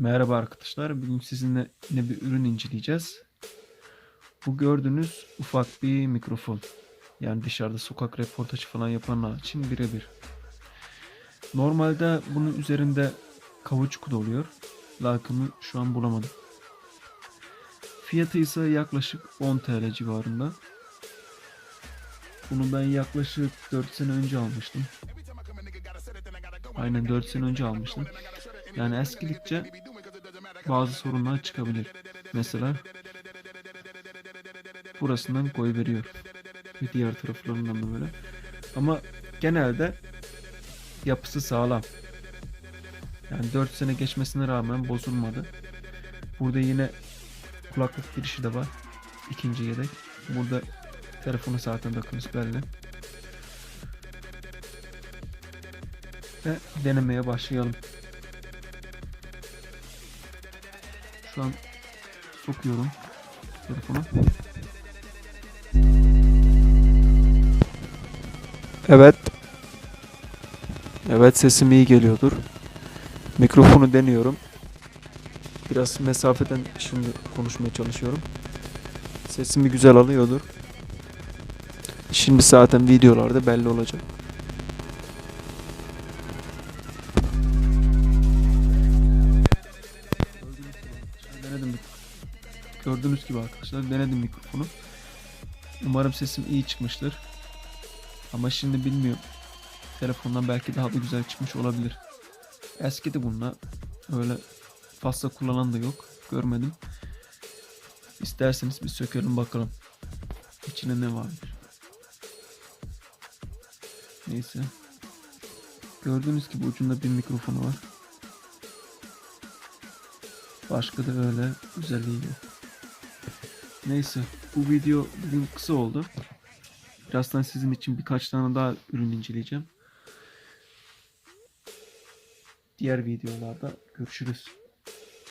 Merhaba arkadaşlar. Bugün sizinle yine bir ürün inceleyeceğiz. Bu gördüğünüz ufak bir mikrofon. Yani dışarıda sokak reportajı falan yapanlar için birebir. Normalde bunun üzerinde kauçuk da oluyor. Lakin şu an bulamadım. Fiyatı ise yaklaşık 10 TL civarında. Bunu ben yaklaşık 4 sene önce almıştım. Aynen 4 sene önce almıştım. Yani eskidikçe bazı sorunlar çıkabilir. Mesela burasından koy veriyor. Ve diğer taraflarından da böyle. Ama genelde yapısı sağlam. Yani 4 sene geçmesine rağmen bozulmadı. Burada yine kulaklık girişi de var. İkinci yedek. Burada telefonu zaten takımız belli. Ve denemeye başlayalım. Şu an sokuyorum telefonu. Evet. Evet sesim iyi geliyordur. Mikrofonu deniyorum. Biraz mesafeden şimdi konuşmaya çalışıyorum. Sesimi güzel alıyordur. Şimdi zaten videolarda belli olacak. Gördüğünüz gibi arkadaşlar denedim mikrofonu. Umarım sesim iyi çıkmıştır. Ama şimdi bilmiyorum. Telefondan belki daha da güzel çıkmış olabilir. Eskidi bunlar. Öyle fazla kullanan da yok. Görmedim. İsterseniz bir sökelim bakalım. İçinde ne varmış. Neyse. Gördüğünüz gibi ucunda bir mikrofonu var. Başka da öyle özelliği yok. Neyse bu video bugün kısa oldu. Birazdan sizin için birkaç tane daha ürün inceleyeceğim. Diğer videolarda görüşürüz.